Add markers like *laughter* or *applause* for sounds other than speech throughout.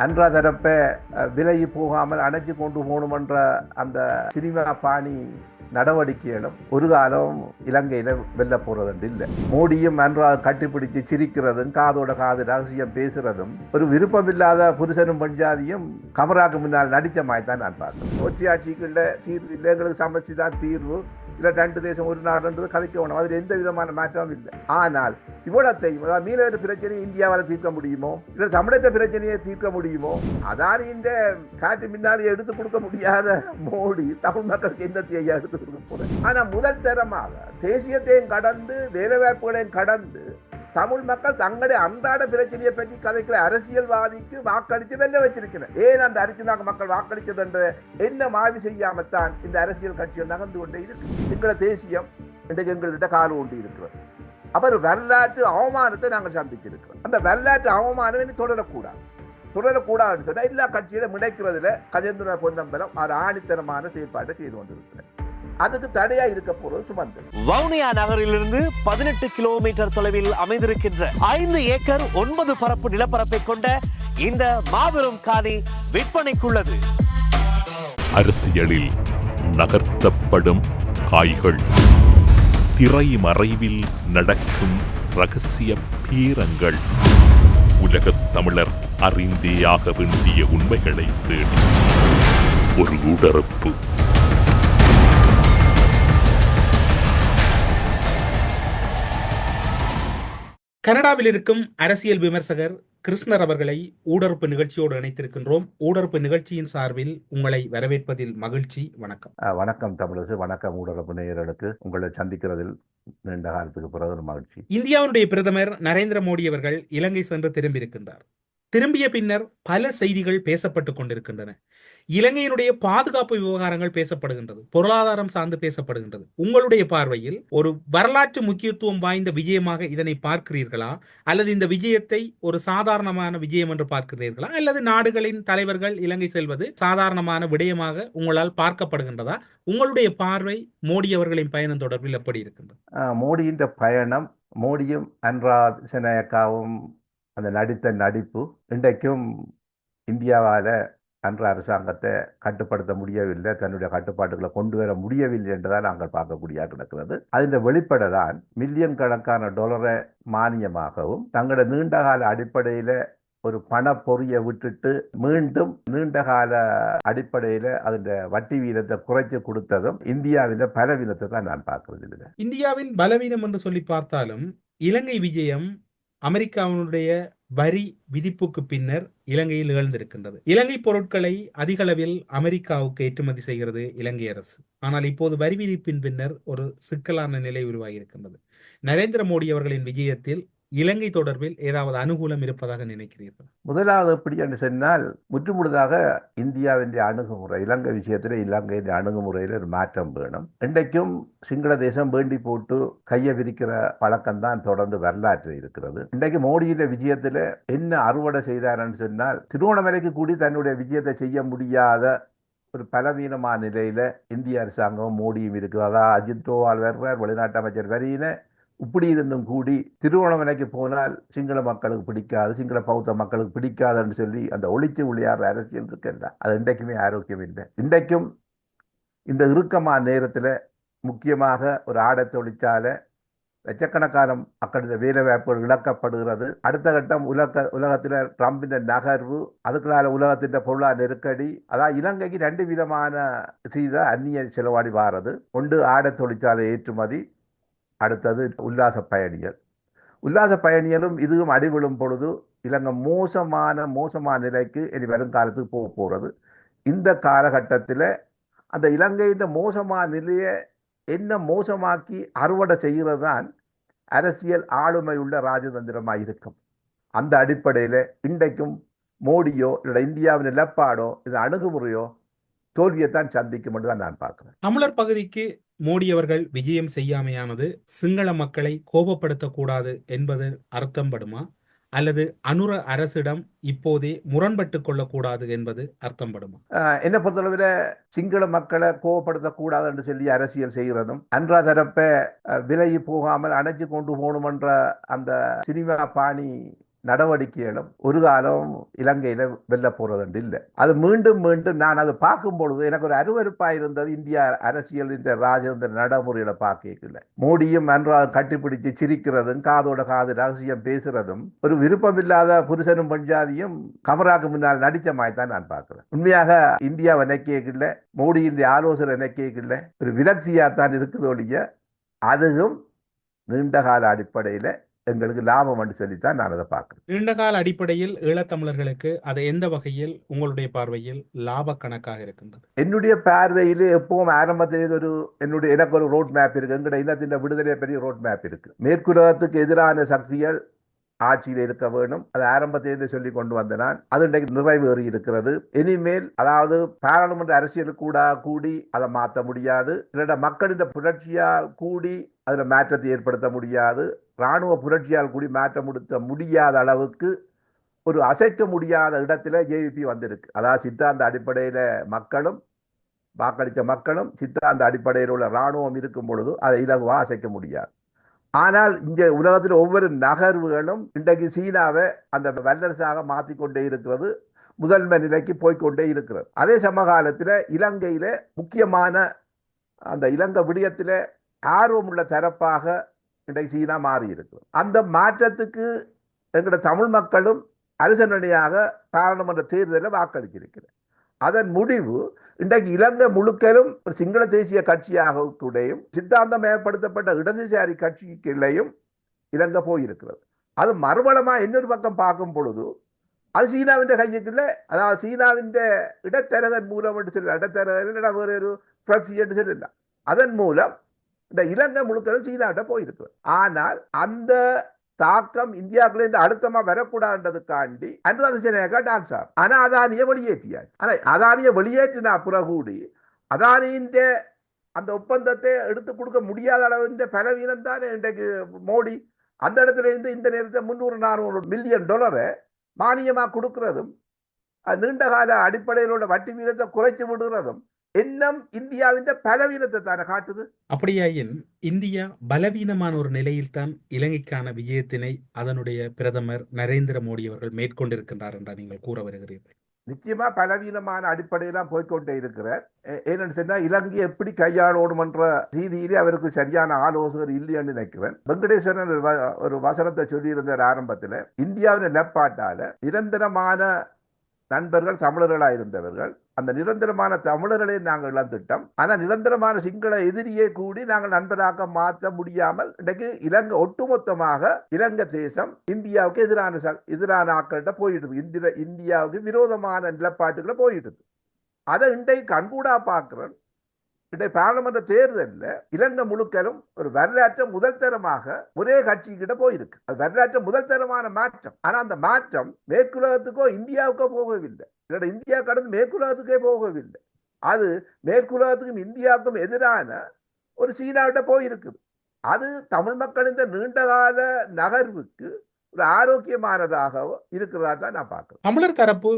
அன்றா தரப்ப விலகி போகாமல் அணைச்சி கொண்டு போகணுமென்ற அந்த சினிமா பாணி நடவடிக்கைகளும் ஒரு காலம் இலங்கையில் வெல்ல போறதுண்டு இல்லை. மோடியும் அன்றா கட்டிப்பிடிச்சு சிரிக்கிறதும் காதோட காது ரகசியம் பேசுறதும் ஒரு விருப்பமில்லாத புருஷனும் பஞ்சாதியும் கமராக்கு முன்னால் நடித்த மாதிரி தான் நான் பார்க்கிறேன் ஒற்றையாட்சிக்குள்ள தீர்வு இல்லை எங்களுக்கு சமைச்சு தான் தீர்வு. இல்லை ரெண்டு தேசம் ஒரு நாடுன்றது கதைக்க வேணும் அதில் எந்த விதமான மாற்றமும் இல்லை. ஆனால் இவ்வளத்தையும் அதாவது மீனவர் பிரச்சனையை இந்தியாவால் தீர்க்க முடியுமோ இல்லை தமிழக பிரச்சனையை தீர்க்க முடியுமோ அதான் இந்த காற்று மின்னாலே எடுத்து கொடுக்க முடியாத மோடி தமிழ் மக்களுக்கு என்னத்தை ஐயா எடுத்து கொடுக்க போகிறேன் ஆனால் முதல் தரமாக தேசியத்தையும் கடந்து வேலைவாய்ப்புகளையும் கடந்து தமிழ் மக்கள் தங்களுடைய அன்றாட பிரச்சனையை பற்றி கதைக்கிற அரசியல்வாதிக்கு வாக்களித்து வெல்ல வச்சிருக்கிறேன் ஏன் அந்த அரிசினாக மக்கள் வாக்களித்தது என்ற என்ன மாவி செய்யாமத்தான் இந்த அரசியல் கட்சிகள் நகர்ந்து கொண்டே இருக்கு? எங்களை தேசியம் இன்றைக்கு எங்கள்கிட்ட கால் கொண்டு இருக்கிறது. அவர் வரலாற்று அவமானத்தை நாங்கள் சந்திச்சிருக்கிறோம். அந்த வரலாற்று அவமானம் என்று தொடரக்கூடாது. தொடரக்கூடாதுன்னு சொன்னால் எல்லா கட்சியிலும் முனைக்கிறதுல கஜேந்திர பொன்னம்பலம் ஒரு ஆணித்தனமான செயல்பாட்டை செய்து கொண்டிருக்கிறார். அதுக்கு தடையா இருக்க போறது சுமந்தன் வவுனியா நகரிலிருந்து பதினெட்டு கிலோமீட்டர் தொலைவில் அமைந்திருக்கின்ற ஐந்து ஏக்கர் ஒன்பது பரப்பு நிலப்பரப்பை கொண்ட இந்த மாபெரும் காணி விற்பனைக்குள்ளது. அரசியலில் நகர்த்தப்படும் காய்கள் திரைமறைவில் நடக்கும் ரகசிய பீரங்கள். உலகத் தமிழர் அறிந்தேயாக வேண்டிய உண்மைகளை தேடி. ஒரு உடறுப்பு கனடாவில் இருக்கும் அரசியல் விமர்சகர் கிருஷ்ணர் அவர்களை ஊடறுப்பு நிகழ்ச்சியோடு இணைத்திருக்கின்றோம். ஊடறுப்பு நிகழ்ச்சியின் சார்பில் உங்களை வரவேற்பதில் மகிழ்ச்சி. வணக்கம். வணக்கம் தமிழக வணக்கம் ஊடகப்பு நேயர்களுக்கு. உங்களை சந்திக்கிறதில் நீண்ட காலத்துக்கு பிறகு மகிழ்ச்சி. இந்தியாவுடைய பிரதமர் நரேந்திர மோடி அவர்கள் இலங்கை சென்று திரும்பியிருக்கின்றார். திரும்பிய பின்னர் பல செய்திகள் பேசப்பட்டுக் கொண்டிருக்கின்றன. இலங்கையினுடைய பாதுகாப்பு விவகாரங்கள் பேசப்படுகின்றது. பொருளாதாரம் சார்ந்து பேசப்படுகின்றது. உங்களுடைய பார்வையில் ஒரு வரலாற்று முக்கியத்துவம் வாய்ந்த விஜயமாக இதனை பார்க்கிறீர்களா? அல்லது இந்த விஜயத்தை ஒரு சாதாரணமான விஜயம் என்று பார்க்கிறீர்களா? அல்லது நாடுகளின் தலைவர்கள் இலங்கை செல்வது சாதாரணமான விடயமாக உங்களால் பார்க்கப்படுகின்றதா? உங்களுடைய பார்வை மோடி அவர்களின் பயணம் தொடர்பில் எப்படி இருக்கின்றது? மோடியின் பயணம் மோடியும் அன்ராத் சினயக்காவும் அந்த நடித்த நடிப்பு இன்றைக்கும் இந்தியாவால் அன்ற அரசாங்கத்தை கட்டுப்படுத்த முடியவில்லை தன்னுடைய கட்டுப்பாட்டுகளை கொண்டு வர முடியவில்லை என்றுதான் நாங்கள் பார்க்கக்கூடியதாக கிடக்கிறது அதில் வெளிப்பட தான் மில்லியன் கணக்கான டொலரை மானியமாகவும் தங்களோட நீண்டகால அடிப்படையில் ஒரு பணப்பொறியை விட்டுட்டு மீண்டும் நீண்டகால அடிப்படையில் அதன் வட்டி வீதத்தை குறைச்சு கொடுத்ததும் இந்தியாவின் பலவீனத்தை தான் நான் பார்க்கறது இதில் இந்தியாவின் பலவீனம் என்று சொல்லி பார்த்தாலும் இலங்கை விஜயம் அமெரிக்காவினுடைய வரி விதிப்புக்கு பின்னர் இலங்கையில் நிகழ்ந்திருக்கின்றது. இலங்கை பொருட்களை அதிக அளவில் அமெரிக்காவுக்கு ஏற்றுமதி செய்கிறது இலங்கை அரசு. ஆனால் இப்போது வரி விதிப்பின் பின்னர் ஒரு சிக்கலான நிலை உருவாகியிருக்கின்றது. நரேந்திர மோடி அவர்களின் விஜயத்தில் இலங்கை தொடர்பில் ஏதாவது அனுகூலம் இருப்பதாக நினைக்கிறீர்கள்? முதலாவது எப்படி என்று சொன்னால் முற்றுமுழுதாக இந்தியாவின் அணுகுமுறை இலங்கை விஷயத்தில் இலங்கையின் அணுகுமுறையில் ஒரு மாற்றம் வேணும். இன்றைக்கும் சிங்கள தேசம் வேண்டி போட்டு கையை விரிக்கிற பழக்கம் தான் தொடர்ந்து வரலாற்றில் இருக்கிறது. இன்றைக்கு மோடியின் விஜயத்தில் என்ன அறுவடை செய்தார்னு சொன்னால் திருவண்ணாமலைக்கு கூடி தன்னுடைய விஜயத்தை செய்ய முடியாத ஒரு பலவீனமான நிலையில இந்திய அரசாங்கம் மோடியும் இருக்குது அதான் அஜித் தோவால் வர்றார் வெளிநாட்டு அமைச்சர் வரியில இப்படி இருந்தும் கூடி திருவண்ணாமலைக்கு போனால் சிங்கள மக்களுக்கு பிடிக்காது சிங்கள பௌத்த மக்களுக்கு பிடிக்காதுன்னு சொல்லி அந்த ஒளிச்சு ஒளியார் அரசியல் இருக்குல்ல? அது இன்றைக்குமே ஆரோக்கியம் இல்லை. இன்றைக்கும் இந்த இறுக்கமான நேரத்தில் முக்கியமாக ஒரு ஆடை தொழிற்சாலை லட்சக்கணக்கான மக்களுடைய வேலை வாய்ப்புகள் இழக்கப்படுகிறது. அடுத்த கட்டம் உலக உலகத்தில் ட்ரம்பின் நகர்வு அதுக்குள்ளால உலகத்தின் பொருளாதார நெருக்கடி அதாவது இலங்கைக்கு ரெண்டு விதமான செய்த அந்நிய செலவாடி வாரது. ஒன்று ஆடை தொழிற்சாலை ஏற்றுமதி அடுத்தது உல்லாச பயணிகள் உல்லாச பயணிகளும் இதுவும் அடிவிழும் பொழுது இலங்கை மோசமான மோசமான நிலைக்கு இனி வருங்காலத்துக்கு போக போகிறது. இந்த காலகட்டத்தில் அந்த இலங்கையின் மோசமான நிலையை என்ன மோசமாக்கி அறுவடை செய்கிறது தான் அரசியல் ஆளுமை உள்ள ராஜதந்திரமாக இருக்கும். அந்த அடிப்படையில் இன்றைக்கும் மோடியோ இல்லை இந்தியாவின் நிலப்பாடோ இல்லை அணுகுமுறையோ தோல்வியைத்தான் சந்திக்கும் என்று தான் நான் பார்க்கிறேன். தமிழர் பகுதிக்கு மோடி அவர்கள் விஜயம் செய்யாமையானது சிங்கள மக்களை கோபப்படுத்தக்கூடாது என்பது அர்த்தம் படுமா அல்லது அனுர அரசிடம் இப்போதே முரண்பட்டு கொள்ளக்கூடாது என்பது அர்த்தம் படுமா என்னை பொறுத்தளவில் சிங்கள மக்களை கோவப்படுத்தக்கூடாது என்று சொல்லி அரசியல் செய்கிறதும் அன்றா தரப்ப விலகி போகாமல் அணைச்சு கொண்டு போகணுமென்ற அந்த சினிமா பாணி நடவடிக்கைகளும் ஒரு காலம் இலங்கையில் வெல்ல போகிறதுண்டு இல்லை. அது மீண்டும் மீண்டும் நான் அதை பார்க்கும் பொழுது எனக்கு ஒரு அருவறுப்பாக இருந்தது. இந்தியா அரசியல் இந்த ராஜேந்திர நடைமுறையில் பார்க்கல மோடியும் அன்றாக கட்டிப்பிடிச்சு சிரிக்கிறதும் காதோட காது ரகசியம் பேசுறதும் ஒரு விருப்பமில்லாத புருஷனும் பஞ்சாதியும் கமராக்கு முன்னால் நடித்த மாதிரி தான் நான் பார்க்குறேன். உண்மையாக இந்தியாவை நினைக்கல மோடியின் ஆலோசனை நினைக்கல ஒரு விரக்தியாக தான் இருக்குது ஒழிய அதுவும் நீண்டகால அடிப்படையில் எங்களுக்கு லாபம் என்று சொல்லித்தான் நான் அதை பார்க்கிறேன். நீண்டகால அடிப்படையில் ஈழத்தமிழர்களுக்கு அது எந்த வகையில் உங்களுடைய பார்வையில் லாப கணக்காக இருக்கின்றது? என்னுடைய பார்வையில் எப்பவும் ஆரம்பத்தில் ஒரு என்னுடைய எனக்கு ஒரு ரோட் மேப் இருக்கு. எங்கட இனத்தின் விடுதலை பெரிய ரோட் மேப் இருக்கு. மேற்குலகத்துக்கு எதிரான சக்திகள் ஆட்சியில் இருக்க வேணும் அது ஆரம்பத்திலிருந்து சொல்லி கொண்டு வந்த நான். அது இன்றைக்கு நிறைவேறி இருக்கிறது. இனிமேல் அதாவது பாராளுமன்ற அரசியல் கூட கூடி அதை மாற்ற முடியாது. இல்லைன்னா மக்களின் புரட்சியால் கூடி அதில் மாற்றத்தை ஏற்படுத்த முடியாது. இராணுவ புரட்சியால் கூடி மாற்றம் கொடுத்த முடியாத அளவுக்கு ஒரு அசைக்க முடியாத இடத்துல ஜேவிபி வந்திருக்கு. அதாவது சித்தாந்த அடிப்படையில் மக்களும் வாக்களித்த மக்களும் சித்தாந்த அடிப்படையில் உள்ள இராணுவம் இருக்கும் பொழுது அதை இலகுவாக அசைக்க முடியாது. ஆனால் இங்க உலகத்தில் ஒவ்வொரு நகர்வுகளும் இன்றைக்கு சீனாவை அந்த வல்லரசாக மாற்றிக்கொண்டே இருக்கிறது முதன்மை நிலைக்கு போய்க்கொண்டே இருக்கிறது. அதே சமகாலத்தில் இலங்கையில முக்கியமான அந்த இலங்கை விடயத்தில் ஆர்வமுள்ள தரப்பாக இன்றைக்கு சீனா மாறி இருக்கிறது அந்த மாற்றத்துக்கு எங்களோட தமிழ் மக்களும் அரசனடியாக பாராளுமன்ற தேர்தலில் வாக்களித்திருக்கிறார் அதன் முடிவு இன்றைக்கு இலங்கை முழுக்கலும் ஒரு சிங்கள தேசிய கட்சியாகத்துடையும் கூடயும் சித்தாந்தம் மேம்படுத்தப்பட்ட இடதுசாரி கட்சிக்குள்ளேயும் இலங்கை போயிருக்கிறது. அது மறுபலமாக இன்னொரு பக்கம் பார்க்கும் பொழுது அது சீனாவின் கையுக்குள்ள அதாவது சீனாவின் இடத்தரகன் மூலம் என்று சொல்லல. இடத்தரகன் வேறு ஒரு புரட்சி என்று சொல்லல. அதன் மூலம் இந்த இலங்கை முழுக்களும் சீனாவிட்ட போயிருக்கிறது. ஆனால் அந்த தாக்கம் இந்தியாவுக்குள்ள அழுத்தமா வரக்கூடாதுன்றதுக்காண்டி அனுராத சேனையாக்கா டான்ஸ் ஆகும் ஆனா அதானிய வெளியேற்றியாச்சு. ஆனா அதானிய வெளியேற்றினா புறகூடி அதானியின் அந்த ஒப்பந்தத்தை எடுத்து கொடுக்க முடியாத அளவின் பலவீனம் தானே இன்றைக்கு மோடி. அந்த இடத்துல இருந்து இந்த நேரத்தில் முந்நூறு நானூறு மில்லியன் டாலரை மானியமாக கொடுக்கறதும் நீண்ட கால அடிப்படையிலோட வட்டி வீதத்தை குறைச்சி விடுறதும் இன்னும் இந்தியாவின் பலவீனத்தை தானே காட்டுது? அப்படியாயின் இந்தியா பலவீனமான ஒரு நிலையில்தான் இலங்கைக்கான விஜயத்தினை அதனுடைய பிரதமர் நரேந்திர மோடி அவர்கள் மேற்கொண்டிருக்கின்றார் என்றார் நீங்கள் கூற வருகிறீர்கள். நிச்சயமா பலவீனமான அடிப்படையெல்லாம் போய்கொண்டே இருக்கிறார். ஏன்னு சொன்னா இலங்கை எப்படி கையாளணும் என்ற ரீதியிலே அவருக்கு சரியான ஆலோசகர் இல்லைன்னு நினைக்கிறேன். வெங்கடேஸ்வரன் ஒரு வசனத்தை சொல்லியிருந்தார் ஆரம்பத்தில். இந்தியாவின் நிலப்பாட்டால நிரந்தரமான நண்பர்கள் தமிழர்களா இருந்தவர்கள் அந்த நிரந்தரமான தமிழர்களை நாங்கள் இழந்துட்டோம். ஆனால் நிரந்தரமான சிங்கள எதிரியே கூடி நாங்கள் நண்பராக மாற்ற முடியாமல் இன்றைக்கு இலங்கை ஒட்டுமொத்தமாக இலங்கை தேசம் இந்தியாவுக்கு எதிரான எதிரான ஆக்கள்கிட்ட போயிடுது. இந்திர இந்தியாவுக்கு விரோதமான நிலப்பாட்டுகளை போயிடுது. அதை இன்றைக்கு கண்கூடா பார்க்குறேன் இன்றைய பாராளுமன்ற தேர்தலில் இலங்கை முழுக்கலும் ஒரு வரலாற்று முதல் தரமாக ஒரே கட்சி கிட்ட போயிருக்கு. அது வரலாற்று முதல் தரமான மாற்றம். ஆனால் அந்த மாற்றம் மேற்குலகத்துக்கோ இந்தியாவுக்கோ போகவில்லை. இல்லைன்னா இந்தியா கடந்து மேற்குலகத்துக்கே போகவில்லை. அது மேற்குலகத்துக்கும் இந்தியாவுக்கும் எதிரான ஒரு சீனாவிட்ட போயிருக்குது. அது தமிழ் மக்களின் நீண்டகால நகர்வுக்கு ஒரு ஆரோக்கியமானதாக இருக்கிறதா தான் நான் பார்க்கிறேன். தமிழர் தரப்பு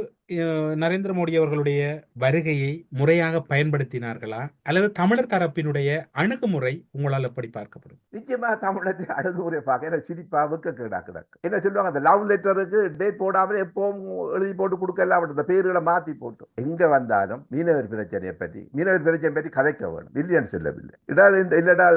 நரேந்திர மோடி அவர்களுடைய வருகையை முறையாக பயன்படுத்தினார்களா? அல்லது தமிழர் தரப்பினுடைய அணுகுமுறை உங்களால் எப்படி பார்க்கப்படும்? நிச்சயமாக தமிழர் அணுகுமுறை பார்க்க சிரிப்பா வெக்க கேடா கிடக்கு. என்ன சொல்லுவாங்க? அந்த லவ் லெட்டருக்கு டேட் போடாமல் எப்பவும் எழுதி போட்டு கொடுக்கலாம் அந்த பேர்களை மாத்தி போட்டு. எங்க வந்தாலும் மீனவர் பிரச்சனையை பற்றி மீனவர் பிரச்சனை பற்றி கதைக்க வேணும். இல்லையான்னு சொல்லவில்லை. இடால் இந்த இல்லடா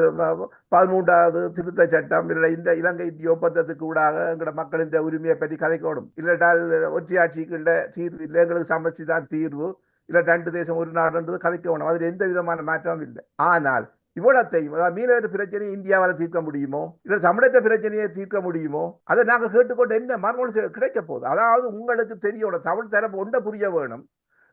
பதிமூன்றாவது திருத்த சட்டம் இல்லை இந்த இலங்கை இந்திய ஒப்பந்தத்துக்கு ஊடாக எங்களோட மக்களின் உரிமையை பற்றி கதைக்கணும் இல்லடால் ஒற்றையாட்சிக்குள்ள தீர்வு இல்லை எங்களுக்கு சமைச்சு தான் தீர்வு இல்லை ரெண்டு தேசம் ஒரு நாடுன்றது கதைக்கணும் அதில் எந்த விதமான மாற்றமும் இல்லை. ஆனால் இவ்வளத்தையும் அதாவது மீனவர் பிரச்சனையை இந்தியாவால் தீர்க்க முடியுமோ இல்லை தமிழக பிரச்சனையை தீர்க்க முடியுமோ அதை நாங்கள் கேட்டுக்கொண்டு என்ன மறுமொழி கிடைக்க போகுது. அதாவது உங்களுக்கு தெரியணும் தமிழ் தரப்பு ஒன்றை புரிய வேணும்.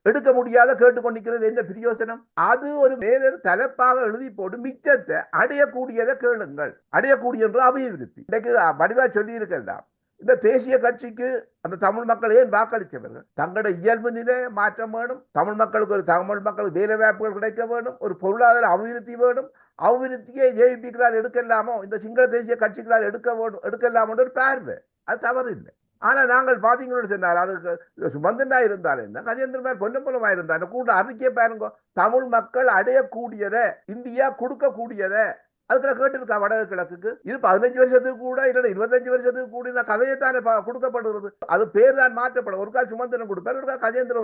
எடுக்க முடியாத கேட்டுக்கொண்டிருக்கிறது என்ன பிரயோசனம்? அது ஒரு மேலர் தலைப்பாக எழுதி போட்டு மிச்சத்தை அடையக்கூடியதை கேளுங்கள். அடையக்கூடிய என்று அபிவிருத்தி. இன்னைக்கு வடிவா சொல்லி இருக்கலாம் இந்த தேசிய கட்சிக்கு அந்த தமிழ் மக்கள் ஏன் வாக்களித்தவர்கள் தங்களோட இயல்பு நிலை மாற்றம் வேணும். தமிழ் மக்களுக்கு ஒரு தமிழ் மக்களுக்கு வேலை வாய்ப்புகள் கிடைக்க வேண்டும் ஒரு பொருளாதார அபிவிருத்தி வேணும். அபிவிருத்தியை ஜேபிபிக்களால் எடுக்கலாமோ இந்த சிங்கள தேசிய கட்சிகளால் எடுக்க வேணும் எடுக்கலாமோன்ற ஒரு பார்வை. அது தவறு இல்லை ஆனால் நாங்கள் பாத்தீங்கன்னு சொன்னார் அதுக்கு சுமந்தனா இருந்தால் என்ன? கஜேந்திரமார் பொன்னம்பலமாக இருந்தார் கூட அறிக்கையை பாருங்க. தமிழ் மக்கள் அடையக்கூடியதை இந்தியா கொடுக்கக்கூடியதை அதுக்கெல்லாம் கேட்டிருக்கா வடக்கு கிழக்குக்கு இது பதினஞ்சு வருஷத்துக்கு கூட இல்லை இருபத்தஞ்சு வருஷத்துக்கு கூட இந்த கதையைத்தானே கொடுக்கப்படுகிறது. அது பேர் தான் மாற்றப்படும். ஒரு கால் சுமந்திரன் கொடுப்பார் ஒரு கால் கஜேந்திர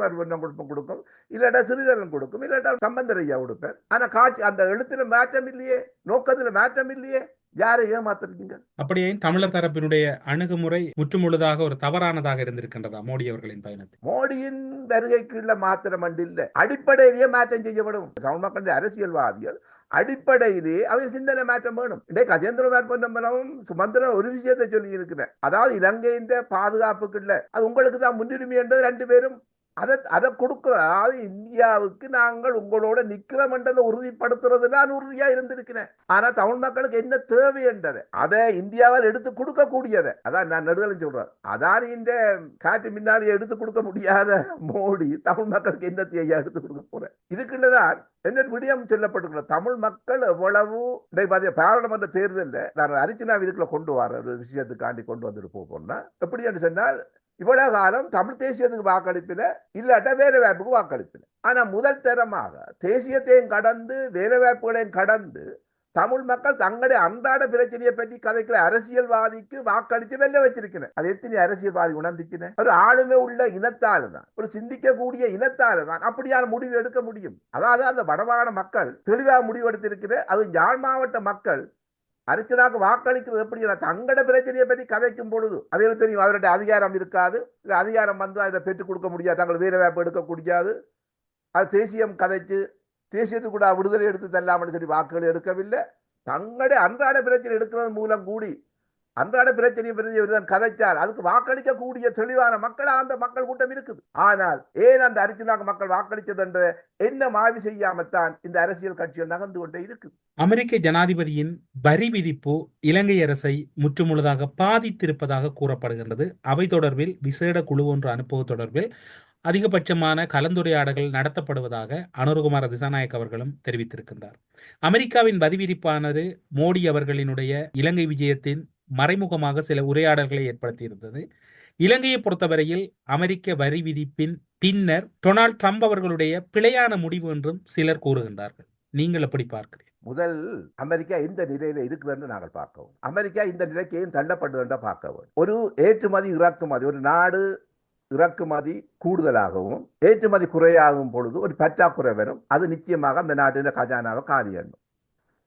கொடுக்கும். இல்லாட்டா சிறிதரன் கொடுக்கும் இல்லாட்டா சம்பந்தரையா கொடுப்பார். ஆனா காட்சி அந்த எழுத்துல மாற்றம் இல்லையே நோக்கத்தில் மாற்றம் இல்லையே. யாரை ஏமாத்துறீங்க? அப்படியே தமிழர் தரப்பினுடைய அணுகுமுறை முற்றுமுழுதாக ஒரு தவறானதாக இருந்திருக்கின்றதா மோடி அவர்களின் பயணத்தில்? மோடியின் வருகைக்குள்ள மாத்திரம் அண்டு இல்ல. அடிப்படையிலேயே மாற்றம் செய்யப்படும். தமிழ் மக்களுடைய அரசியல்வாதிகள் அடிப்படையிலே அவர் சிந்தனை மாற்றம் வேணும். இன்றைக்கு கஜேந்திரபார் பொன்னம்பலம் சுமந்திரன் ஒரு விஷயத்தை சொல்லி இருக்கிறேன் அதாவது இலங்கையின் பாதுகாப்புக்குள்ள அது உங்களுக்கு தான் முன்னுரிமை என்றது ரெண்டு பேரும் அதை அதை கொடுக்குற அதாவது இந்தியாவுக்கு நாங்கள் உங்களோட நிக்கிறோம் என்றதை உறுதிப்படுத்துறது நான் உறுதியா இருந்திருக்கிறேன். ஆனா தமிழ் மக்களுக்கு என்ன தேவை என்றது? அதை இந்தியாவால் எடுத்து கொடுக்கக்கூடியதை. அதான் நான் நெடுதலும் சொல்றேன். அதான் இந்த காற்று மின்னாலே எடுத்து கொடுக்க முடியாத மோடி தமிழ் மக்களுக்கு என்ன தேவையா எடுத்து கொடுக்க போறேன் இதுக்குள்ளதான் என்ன விடியம் சொல்லப்பட்டிருக்கிற தமிழ் மக்கள் எவ்வளவு பாராளுமன்ற தேர்தலில் நான் அரிச்சனா இதுக்குள்ள கொண்டு வர ஒரு விஷயத்துக்காண்டி கொண்டு வந்துட்டு போறோம்னா எப்படி என்று சொன்னால் இவ்வளவு காலம் தமிழ் தேசியத்துக்கு வாக்களிப்பில இல்லாட்டா வேலை வாய்ப்புக்கு வாக்களிப்பில. ஆனா முதல் தரமாக தேசியத்தையும் கடந்து வேலை வாய்ப்புகளையும் கடந்து தமிழ் மக்கள் தங்களுடைய அன்றாட பிரச்சனையை பற்றி கதைக்கிற அரசியல்வாதிக்கு வாக்களித்து வெல்ல வச்சிருக்கிறேன். அது எத்தனை அரசியல்வாதி உணர்ந்துச்சுன்னு ஒரு ஆளுமை உள்ள இனத்தால தான் ஒரு சிந்திக்கக்கூடிய இனத்தால தான் அப்படியான முடிவு எடுக்க முடியும். அதாவது அந்த வடமாகாண மக்கள் தெளிவாக முடிவு எடுத்திருக்கிற அது யாழ் மாவட்ட மக்கள் அர்ச்சனாக்கு வாக்களிக்கிறது எப்படி தங்கட பிரச்சனையை பற்றி கதைக்கும் பொழுது அவருக்கு தெரியும் அவருடைய அதிகாரம் இருக்காது. இல்லை அதிகாரம் வந்து அதை பெற்றுக் கொடுக்க முடியாது தங்கள் வீர வாய்ப்பு எடுக்க முடியாது. அது தேசியம் கதைச்சு தேசியத்துக்கு கூட விடுதலை எடுத்து தரலாம்னு சொல்லி வாக்குகள் எடுக்கவில்லை. தங்களுடைய அன்றாட பிரச்சனை எடுக்கிறது மூலம் கூடி அன்றாட பிரச்சனை பற்றி இவர்தான் கதைச்சார் அதுக்கு வாக்களிக்கக்கூடிய தெளிவான மக்கள் அந்த மக்கள் கூட்டம் இருக்குது. ஆனால் ஏன் அந்த அர்ச்சனாக்கு மக்கள் வாக்களித்தது என்ற என்ன மாவி செய்யாமத்தான் இந்த அரசியல் கட்சிகள் நகர்ந்து கொண்டே இருக்குது. அமெரிக்க ஜனாதிபதியின் வரி விதிப்பு இலங்கை அரசை முற்றுமுழுதாக பாதித்திருப்பதாக கூறப்படுகின்றது. அவை தொடர்பில் விசேட குழு ஒன்று அனுப்புவது தொடர்பில் அதிகபட்சமான கலந்துரையாடல்கள் நடத்தப்படுவதாக அனுருகுமார திசாநாயக் அவர்களும் தெரிவித்திருக்கின்றார். அமெரிக்காவின் வரிவிதிப்பானது மோடி அவர்களினுடைய இலங்கை விஜயத்தின் மறைமுகமாக சில உரையாடல்களை ஏற்படுத்தியிருந்தது. இலங்கையை பொறுத்தவரையில் அமெரிக்க வரி விதிப்பின் பின்னர் டொனால்ட் ட்ரம்ப் அவர்களுடைய பிழையான முடிவு என்றும் சிலர் கூறுகின்றார்கள். நீங்கள் எப்படி பார்க்கிறீர்கள்? முதல் அமெரிக்கா இந்த நிலையில இருக்குதுன்னு நாங்கள் பார்க்கவும். அமெரிக்கா இந்த நிலைக்கு ஏன் தள்ளப்படுதுன்ற பார்க்கவும். ஒரு ஏற்றுமதி இறக்குமதி ஒரு நாடு இறக்குமதி கூடுதலாகவும் ஏற்றுமதி குறையாகும் பொழுது ஒரு பற்றாக்குறை வரும். அது நிச்சயமாக அந்த நாட்டின் கஜானாவை காரியணும்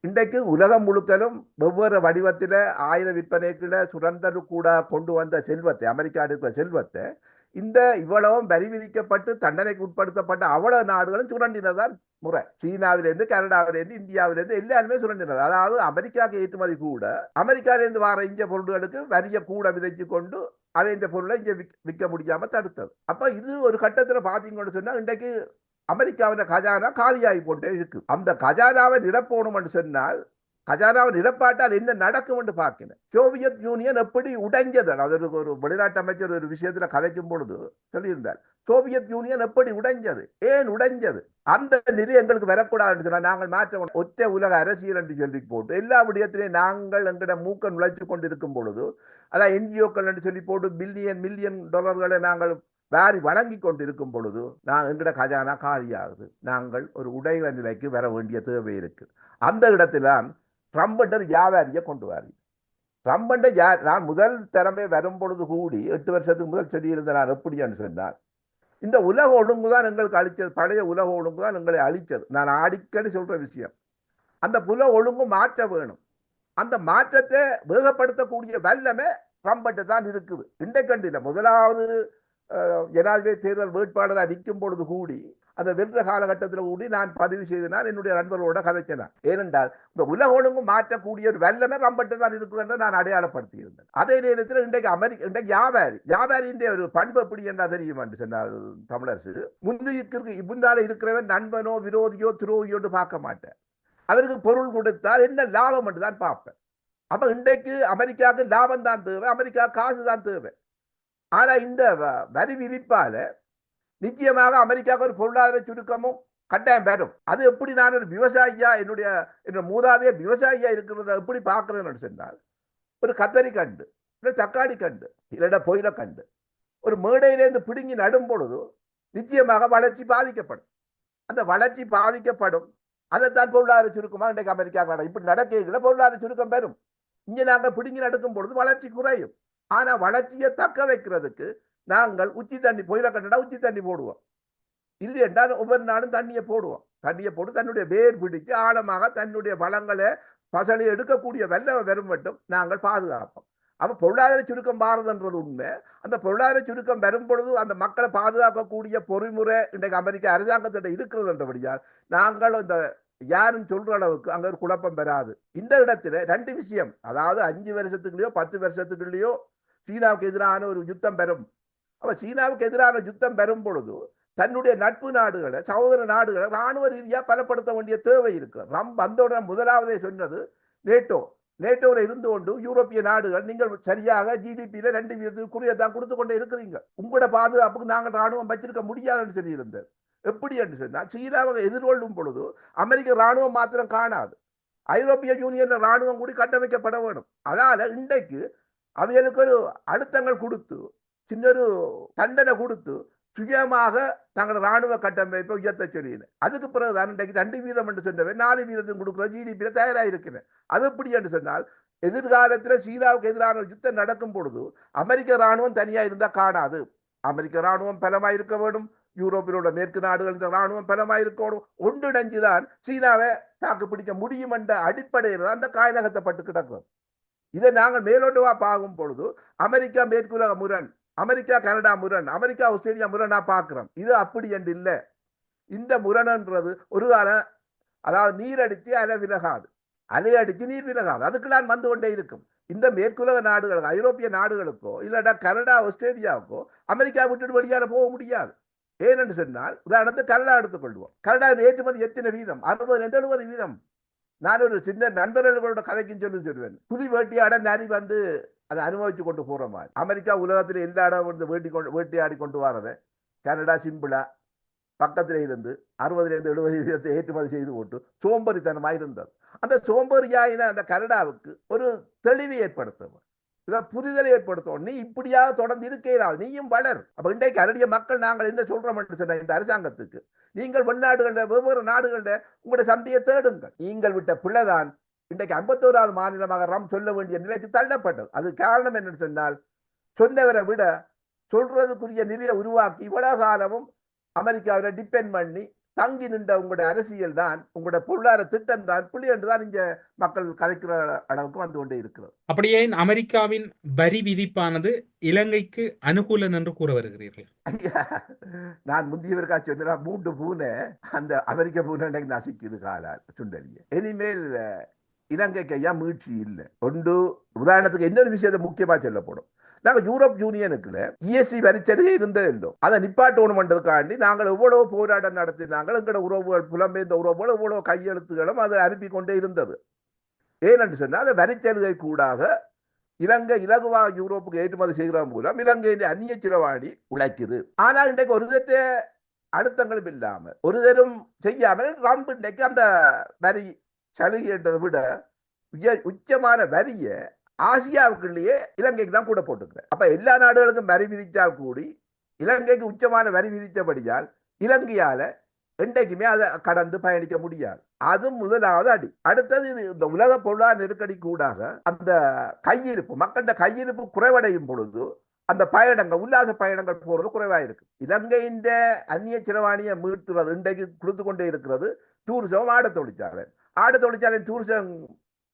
இன்றைக்கு உலகம் முழுக்கலும் வெவ்வேறு வடிவத்தில் ஆயுத விற்பனைக்குள்ள சுரண்டலு கூட கொண்டு வந்த செல்வத்தை அமெரிக்கா இருக்கிற செல்வத்தை இந்த இவ்வளவும் வரி விதிக்கப்பட்டு தண்டனைக்கு உட்படுத்தப்பட்ட அவ்வளவு நாடுகளும் சுரண்டினதான் முறை. சீனாவிலேருந்து கனடாவிலேருந்து இந்தியாவிலேருந்து எல்லாருமே சுரண்டினது. அதாவது அமெரிக்காவுக்கு ஏற்றுமதி கூட அமெரிக்காவிலேருந்து வர இந்திய பொருட்களுக்கு வரிய கூட விதைச்சு கொண்டு அவை இந்த பொருளை இங்கே விற்க முடியாமல் தடுத்தது. அப்போ இது ஒரு கட்டத்தில் பார்த்தீங்கன்னு சொன்னால் இன்றைக்கு அமெரிக்காவின் கஜானா காலியாகி போட்டே இருக்கு. அந்த கஜானாவை என்று சொன்னால் கஜானாவை நிரப்பாட்டால் என்ன நடக்கும் என்று பார்க்கிறேன். சோவியத் யூனியன் எப்படி உடைஞ்சது? அது ஒரு வெளிநாட்டு அமைச்சர் ஒரு விஷயத்துல கதைக்கும் பொழுது சொல்லியிருந்தார். சோவியத் யூனியன் எப்படி உடைஞ்சது? ஏன் உடைஞ்சது? அந்த நிலை எங்களுக்கு வரக்கூடாதுன்னு சொன்னால் நாங்கள் மாற்ற ஒற்றை உலக அரசியல் என்று சொல்லி போட்டு எல்லா விடயத்திலையும் நாங்கள் எங்கட மூக்க நுழைச்சு கொண்டு இருக்கும் பொழுது அதான் என்ஜிஓக்கள் என்று சொல்லி போட்டு பில்லியன் மில்லியன் டாலர்களை நாங்கள் வாரி வழங்கி கொண்டிருக்கும் பொழுது நான் எங்கட கஜானா காலியாகுது. நாங்கள் ஒரு உடைகிற நிலைக்கு வர வேண்டிய தேவை இருக்குது அந்த இடத்தில்தான் ட்ரம்பண்டர் வியாபாரியை கொண்டு வாரி ட்ரம்பண்ட யா நான் முதல் திறமை வரும் பொழுது கூடி எட்டு வருஷத்துக்கு முதல் சொல்லியிருந்த நான் எப்படின்னு சொன்னார் இந்த உலக ஒழுங்கு தான் எங்களுக்கு அழிச்சது பழைய உலக ஒழுங்கு தான் எங்களை அழிச்சது நான் அடிக்கடி சொல்கிற விஷயம். அந்த புல ஒழுங்கு மாற்ற வேணும். அந்த மாற்றத்தை வேகப்படுத்தக்கூடிய வல்லமே ட்ரம்பட்டு தான் இருக்குது இன்றைக்கண்டில முதலாவது ஜனாதிபதி தேர்தல் வேட்பாளராக நிற்கும் பொழுது கூடி அந்த வென்ற காலகட்டத்தில் கூடி நான் பதிவு செய்தனால் என்னுடைய நண்பர்களோட கதைச்சேன். ஏனென்றால் இந்த உலக ஒழுங்கு மாற்றக்கூடிய ஒரு வல்லமை ரம்பட்டு தான் இருக்குது என்று நான் அடையாளப்படுத்தி இருந்தேன் அதே நேரத்தில் இன்றைக்கு அமெரிக்க இன்றைக்கு வியாபாரி வியாபாரியின் ஒரு பண்பு எப்படி என்றால் தெரியும் என்று சொன்னார் தமிழரசு முன்னுக்கு முன்னால் இருக்கிறவன் நண்பனோ விரோதியோ துரோகியோ பார்க்க மாட்டேன் அவருக்கு பொருள் கொடுத்தால் என்ன லாபம் என்று தான் பார்ப்பேன். அப்ப இன்றைக்கு அமெரிக்காவுக்கு லாபம் தான் தேவை அமெரிக்கா காசு தான் தேவை. ஆனா இந்த வரி விதிப்பால நிச்சயமாக அமெரிக்காவுக்கு ஒரு பொருளாதார சுருக்கமும் கட்டாயம் பெறும் அது எப்படி நான் ஒரு விவசாயியா என்னுடைய என்னோட மூதாதைய விவசாயியா இருக்கிறத எப்படி பார்க்கிறேன்னு சொன்னால் ஒரு கத்தரி கண்டு இல்லை தக்காளி கண்டு இல்லைடா பொயில கண்டு ஒரு மேடையிலேருந்து பிடுங்கி நடும் பொழுது நிச்சயமாக வளர்ச்சி பாதிக்கப்படும். அந்த வளர்ச்சி பாதிக்கப்படும். அதைத்தான் பொருளாதார சுருக்கமாக இன்றைக்கு அமெரிக்கா இப்படி நடக்கைகளை பொருளாதார சுருக்கம் பெறும் இங்கே நாங்கள் பிடுங்கி நடக்கும் பொழுது வளர்ச்சி குறையும். ஆனா வளர்ச்சியை தக்க வைக்கிறதுக்கு நாங்கள் உச்சி தண்ணி புயல கட்டடா உச்சி தண்ணி போடுவோம். இல்லை ஒவ்வொரு நாளும் தண்ணியை போடுவோம். தண்ணியை போட்டு தன்னுடைய வேர் பிடித்து ஆழமாக தன்னுடைய வளங்களை பசலை எடுக்கக்கூடிய வெள்ளம் வரும் மட்டும் நாங்கள் பாதுகாப்போம். அப்போ பொருளாதார சுருக்கம் மாறுதுன்றது உண்மை. அந்த பொருளாதார சுருக்கம் வரும் பொழுது அந்த மக்களை பாதுகாக்கக்கூடிய பொறிமுறை இன்றைக்கு அமெரிக்க அரசாங்கத்திட்ட இருக்கிறதுன்றபடியால் நாங்கள் இந்த யாரும் சொல்ற அளவுக்கு அங்க ஒரு குழப்பம் பெறாது இந்த இடத்துல ரெண்டு விஷயம் அதாவது அஞ்சு வருஷத்துக்குள்ளேயோ பத்து வருஷத்துக்குள்ளேயோ சீனாவுக்கு எதிரான ஒரு யுத்தம் பெறும். அப்ப சீனாவுக்கு எதிரான யுத்தம் பெறும் பொழுது தன்னுடைய நட்பு நாடுகளை சகோதர நாடுகளை ராணுவ ரீதியாக பலப்படுத்த வேண்டிய தேவை இருக்கு. ரம் வந்தவுடனே முதலாவதே சொன்னது நேட்டோ. நேட்டோவில் இருந்து கொண்டு யூரோப்பிய நாடுகள் நீங்கள் சரியாக ஜிடிபியில் ரெண்டு வீதத்துக்கு குறியத்தான் கொடுத்து கொண்டே இருக்கிறீங்க. உங்களோட பாதுகாப்புக்கு நாங்கள் ராணுவம் வச்சிருக்க முடியாதுன்னு சொல்லியிருந்தது எப்படி என்று சொன்னால் சீனாவை எதிர்கொள்ளும் பொழுது அமெரிக்க ராணுவம் மாத்திரம் காணாது. ஐரோப்பிய யூனியனில் ராணுவம் கூடி கட்டமைக்கப்பட வேண்டும். அதனால இன்றைக்கு அவைகளுக்கு ஒரு அழுத்தங்கள் கொடுத்து சின்னொரு தண்டனை கொடுத்து சுயமாக தங்களோட ராணுவ கட்டமைப்பை உயர்த்த சொல்லினேன் அதுக்கு பிறகுதான் இன்றைக்கு ரெண்டு வீதம் என்று சொன்னவன் நாலு வீதத்தையும் கொடுக்குற ஜிடிபியில் தயாராக இருக்கிறேன் அது எப்படி என்று சொன்னால் எதிர்காலத்தில் சீனாவுக்கு எதிரான யுத்தம் நடக்கும் பொழுது அமெரிக்க ராணுவம் தனியா இருந்தா காணாது. அமெரிக்க ராணுவம் பலமாக இருக்க வேண்டும். யூரோப்பில் உள்ள மேற்கு நாடுகளின் ராணுவம் பலமாக இருக்கணும் ஒன்றிணைஞ்சுதான் சீனாவை தாக்கு பிடிக்க முடியும் என்ற அடிப்படையில் தான் அந்த காயநகத்தப்பட்டு கிடக்கும் இதை நாங்கள் மேலோட்டுவா பார்க்கும் பொழுது அமெரிக்கா மேற்குலக முரண் அமெரிக்கா கனடா முரண் அமெரிக்கா ஆஸ்திரேலியா முரணா பார்க்குறோம். இது அப்படி என்று இல்லை. இந்த முரணன்றது ஒரு காலம் அதாவது நீர் அடிச்சு அலை விலகாது. அலை அடிச்சு நீர் விலகாது. அதுக்கெல்லாம் வந்து கொண்டே இருக்கும். இந்த மேற்குலக நாடுகளுக்கு ஐரோப்பிய நாடுகளுக்கோ இல்லைடா கனடா ஆஸ்திரேலியாவுக்கோ அமெரிக்கா விட்டுட்டு வெளியால் போக முடியாது. ஏனென்று சொன்னால் உதாரணத்துக்கு கனடா எடுத்துக்கொள்வோம். கனடா ஏற்றுமதி எத்தனை வீதம்? அறுபது எழுபது வீதம். நான் ஒரு சின்ன நண்பர்களோட கதைக்கும் சொல்லி சொல்லுவேன். புலி வேட்டையாட நரி வந்து அதை அனுபவிச்சு கொண்டு போற மாதிரி. அமெரிக்கா உலகத்தில் எல்லா இடம் வந்து வேட்டி கொண்டு வேட்டையாடி கொண்டு வரதை. கனடா சிம்பிளா பக்கத்துல இருந்து அறுபதுல இருந்து எழுபது *laughs* வீதத்தை ஏற்றுமதி செய்து போட்டு சோம்பேறித்தனமா இருந்தது. அந்த சோம்பறியாயின அந்த கனடாவுக்கு ஒரு தெளிவை ஏற்படுத்தும் இதை புரிதலை ஏற்படுத்தும். நீ இப்படியாக தொடர்ந்து இருக்கிறாள் நீயும் வளர். அப்ப இன்றைக்கு அருடைய மக்கள் நாங்கள் என்ன சொல்றோம் என்று சொன்ன இந்த அரசாங்கத்துக்கு? நீங்கள் வெளிநாடுகள வெவ்வேறு நாடுகளில் உங்களுடைய சந்தையை தேடுங்கள். நீங்கள் விட்ட பிள்ளைதான் இன்றைக்கு ஐம்பத்தோராவது மாநிலமாக ரம் சொல்ல வேண்டிய நிலைக்கு தள்ளப்பட்டது. அது காரணம் என்னன்னு சொன்னால் சொன்னவரை விட சொல்றதுக்குரிய நிலையை உருவாக்கி இவ்வளவு காலமும் அமெரிக்காவில் டிபெண்ட் பண்ணி தங்கி நின்ற உங்களுடைய அரசியல் தான் உங்களுடைய பொருளாதார திட்டம் தான் புள்ளி என்றுதான் இங்க மக்கள் கதைக்கிற அளவுக்கு வந்து கொண்டே இருக்கிறது. அப்படியே அமெரிக்காவின் வரி விதிப்பானது இலங்கைக்கு அனுகூலம் என்று கூற வருகிறீர்கள்? ஐயா நான் முந்தியவருக்கா சொன்னா மூன்று பூனை அந்த அமெரிக்க பூனை நசிக்குது காலால் சுண்டலிய. இனிமேல் இலங்கைக்கு ஐயா மீட்சி இல்லை. ஒன்று உதாரணத்துக்கு இன்னொரு விஷயத்தை முக்கியமா சொல்லப்படும். நாங்கள் யூரோப் யூனியனுக்குள்ள இஎஸ்சி வரிச்சலுகை இருந்தது இல்லை. அதை நிப்பாட்டணுமென்றதுக்காண்டி நாங்கள் எவ்வளவு போராட்டம் நடத்தினாங்கள் எங்களோட உறவுகள் புலம்பெயர்ந்த உறவுகள் எவ்வளவு கையெழுத்துகளும் அதை அனுப்பி கொண்டே இருந்தது. ஏனென்று சொன்னால் அந்த வரிச்சலுகை கூடாக இலங்கை இலகுவாக யூரோப்புக்கு ஏற்றுமதி செய்கிற மூலம் இலங்கையின் அந்நிய சிலவாடி உழைக்குது. ஆனால் இன்றைக்கு ஒரு சற்ற அழுத்தங்களும் இல்லாமல் ஒரு தரும் செய்யாமல் ட்ரம்ப் இன்றைக்கு அந்த வரி சலுகைன்றதை விட உய- உச்சமான வரியை ஆசியாவுக்குள்ளேயே இலங்கைக்கு தான் கூட போட்டுக்கிறேன் அப்ப எல்லா நாடுகளுக்கும் வரி விதித்தால் கூடி இலங்கைக்கு உச்சமான வரி விதித்தபடியால் இலங்கையால என்றைக்குமே அதை கடந்து பயணிக்க முடியாது. அது முதலாவது அடி. அடுத்தது இது இந்த உலக பொருளாதார நெருக்கடி கூடாக அந்த கையிருப்பு மக்களோட கையிருப்பு குறைவடையும் பொழுது அந்த பயணங்கள் உல்லாச பயணங்கள் போறது குறைவாயிருக்கு. இலங்கையின் அந்நிய செலவாணியை மீட்டுறது இன்றைக்கு கொடுத்து கொண்டே இருக்கிறது டூரிசம் ஆட தொழிற்சாலை. ஆட தொழிற்சாலை டூரிசம்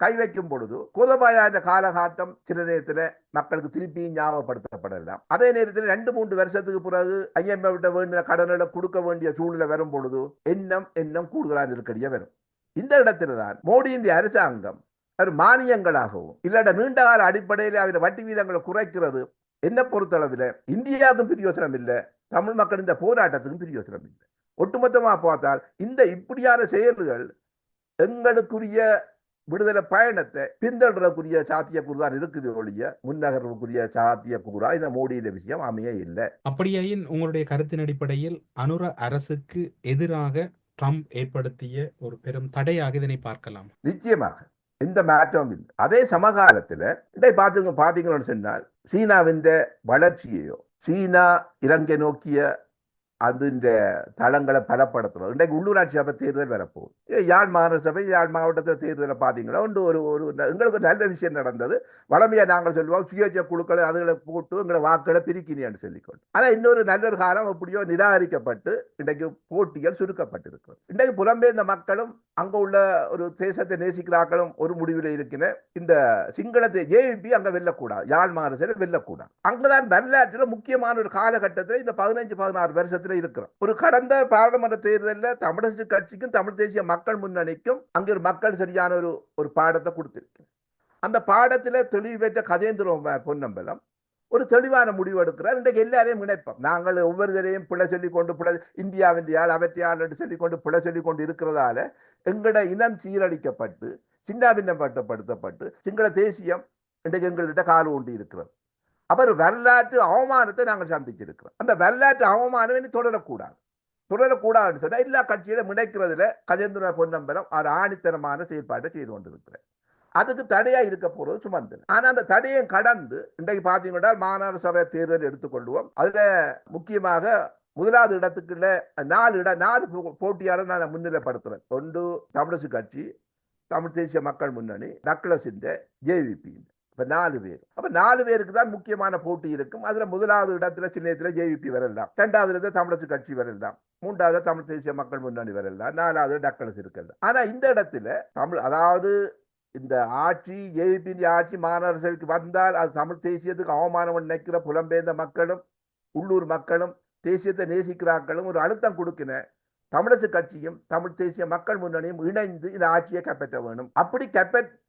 கை வைக்கும் பொழுது கோதபாயா என்ற காலகாட்டம் சில நேரத்தில் மக்களுக்கு திருப்பியும் ஞாபகப்படுத்தப்படலாம். அதே நேரத்தில் ரெண்டு மூன்று வருஷத்துக்கு பிறகு ஐஎம்ஏ விட்ட வேண்டிய கடனில் கொடுக்க வேண்டிய சூழ்நிலை வரும் பொழுது எண்ணம் எண்ணம் கூடுதலாக நெருக்கடியா வரும். இந்த இடத்துல தான் மோடியின் அரசாங்கம் மானியங்களாகவும் இல்லாட்ட நீண்டகால அடிப்படையில் அவர் வட்டி வீதங்களை குறைக்கிறது. என்ன பொறுத்தளவில் இந்தியாவுக்கும் பிரியோசனம் இல்லை தமிழ் மக்களின் இந்த போராட்டத்துக்கும் பிரியோசனம் இல்லை. ஒட்டுமொத்தமாக பார்த்தால் இந்த இப்படியான செயல்கள் எங்களுக்குரிய விடுதலை பயணத்தை பின்தொடரக்கூடிய சாத்தியக்கூறு தான் இருக்குது ஒழிய முன்னகர்வுக்குரிய சாத்தியக்கூறா? இந்த மோடியின் விஷயம் அமைய இல்லை. அப்படியாயின் உங்களுடைய கருத்தின் அடிப்படையில் அனுர அரசுக்கு எதிராக ட்ரம்ப் ஏற்படுத்திய ஒரு பெரும் தடையாக இதனை பார்க்கலாம். நிச்சயமாக. எந்த மாற்றமும் இல்லை. அதே சமகாலத்தில் இதை பார்த்துங்க பார்த்தீங்கன்னு சொன்னால் சீனாவின் வளர்ச்சியையோ சீனா இலங்கை நோக்கிய அதிൻ്റെ தளங்களை பலப்படுத்தணும் இன்றைக்கு உள்ளூராட்சி சபை தேர்தல் வரப்போகுது யாழ் மாநகர சபை யாழ் மாவட்டத்தில் தேர்தலை பார்த்தீங்களா ஒன்று ஒரு ஒரு எங்களுக்கு நல்ல விஷயம் நடந்தது வளமையாக நாங்கள் சொல்லுவோம் சுயேட்சை குழுக்களை அதுகளை போட்டு எங்களை வாக்களை பிரிக்கினேன்னு சொல்லிக்கொண்டு ஆனால் இன்னொரு நல்ல காலம் எப்படியோ நிராகரிக்கப்பட்டு இன்றைக்கு போட்டிகள் சுருக்கப்பட்டிருக்கிறது இன்றைக்கு புலம்பெயர்ந்த மக்களும் அங்கே உள்ள ஒரு தேசத்தை நேசிக்கிறார்களும் ஒரு முடிவில் இருக்கிற இந்த சிங்களத்தை ஏபி அங்கே வெல்லக்கூடாது யாழ் மாநகர சபை வெல்லக்கூடாது அங்கதான் வரலாற்றில் முக்கியமான ஒரு காலகட்டத்தில் இந்த பதினஞ்சு பதினாறு வருஷத்தில் நிலையில இருக்கிறோம். ஒரு கடந்த பாராளுமன்ற தேர்தலில் தமிழரசு கட்சிக்கும் தமிழ் தேசிய மக்கள் முன்னணிக்கும் அங்கே ஒரு மக்கள் சரியான ஒரு ஒரு பாடத்தை கொடுத்திருக்கு. அந்த பாடத்தில் தெளிவு பெற்ற கஜேந்திரம் பொன்னம்பலம் ஒரு தெளிவான முடிவு எடுக்கிறார். இன்றைக்கு எல்லாரையும் இணைப்போம். நாங்கள் ஒவ்வொருத்தரையும் பிழை சொல்லிக் கொண்டு பிழை இந்தியாவின் ஆள் அவற்றையாள் என்று சொல்லிக் கொண்டு பிழை சொல்லிக் கொண்டு இருக்கிறதால எங்களோட இனம் சீரழிக்கப்பட்டு சின்னாபின்னப்படுத்தப்பட்டு சிங்கள தேசியம் இன்றைக்கு எங்கள்கிட்ட கால் ஊண்டி இருக்கிறது. அவர் வரலாற்று அவமானத்தை நாங்கள் சந்திச்சிருக்கிறோம். அந்த வரலாற்று அவமானம் இனி தொடரக்கூடாது. தொடரக்கூடாதுன்னு சொன்னால் எல்லா கட்சியிலும் இணைக்கிறதுல கஜேந்திர பொன்னம்பலம் அவர் ஆணித்தனமான செயல்பாட்டை செய்து கொண்டிருக்கிறார். அதுக்கு தடையாக இருக்க போகிறது சுமந்தன் ஆனால் அந்த தடையை கடந்து இன்றைக்கு பார்த்தீங்கன்னா மாநகர சபை தேர்தல் எடுத்துக்கொள்வோம். அதில் முக்கியமாக முதலாவது இடத்துக்குள்ள நாலு இட நாலு போ- போட்டியாளர் நான் முன்னிலைப்படுத்துறேன். ஒன்று தமிழரசு கட்சி தமிழ் தேசிய மக்கள் முன்னணி நக்லசிந்த ஜேவிபி இப்ப நாலு பேர். அப்ப நாலு பேருக்கு தான் முக்கியமான போட்டி இருக்கும். அதுல முதலாவது இடத்துல சின்னத்துல ஜேவிபி வரலாம் இரண்டாவது இடத்துல தமிழரசு கட்சி வரலாம் மூன்றாவது தமிழ் தேசிய மக்கள் முன்னணி வரலாம் நாலாவது டக்கலஸ் இருக்கிறது. ஆனா இந்த இடத்துல தமிழ் அதாவது இந்த ஆட்சி ஏபியின் ஆட்சி மாநகர சபைக்கு வந்தால் அது தமிழ் தேசியத்துக்கு அவமானம் நினைக்கிற புலம்பெயர்ந்த மக்களும் உள்ளூர் மக்களும் தேசியத்தை நேசிக்கிறார்களும் ஒரு அழுத்தம் கொடுக்கின தமிழரசு கட்சியும் தமிழ் தேசிய மக்கள் முன்னணியும் இணைந்து இந்த ஆட்சியை கைப்பற்ற வேணும். அப்படி கைப்பற்ற